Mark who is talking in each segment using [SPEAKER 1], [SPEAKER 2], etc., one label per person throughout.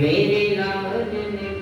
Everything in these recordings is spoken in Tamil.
[SPEAKER 1] Lady Lamborghini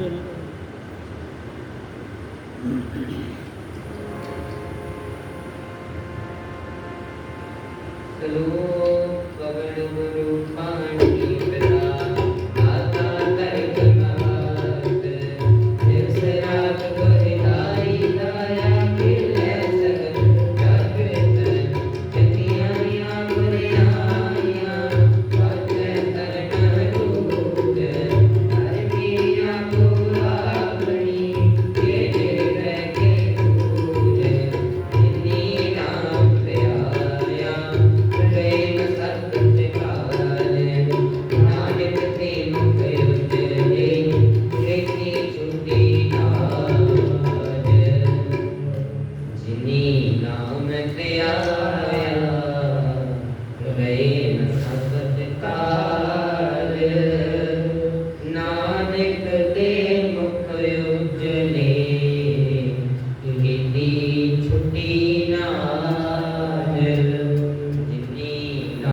[SPEAKER 2] நடந்து
[SPEAKER 1] Hello, Bhagavan Rupa obey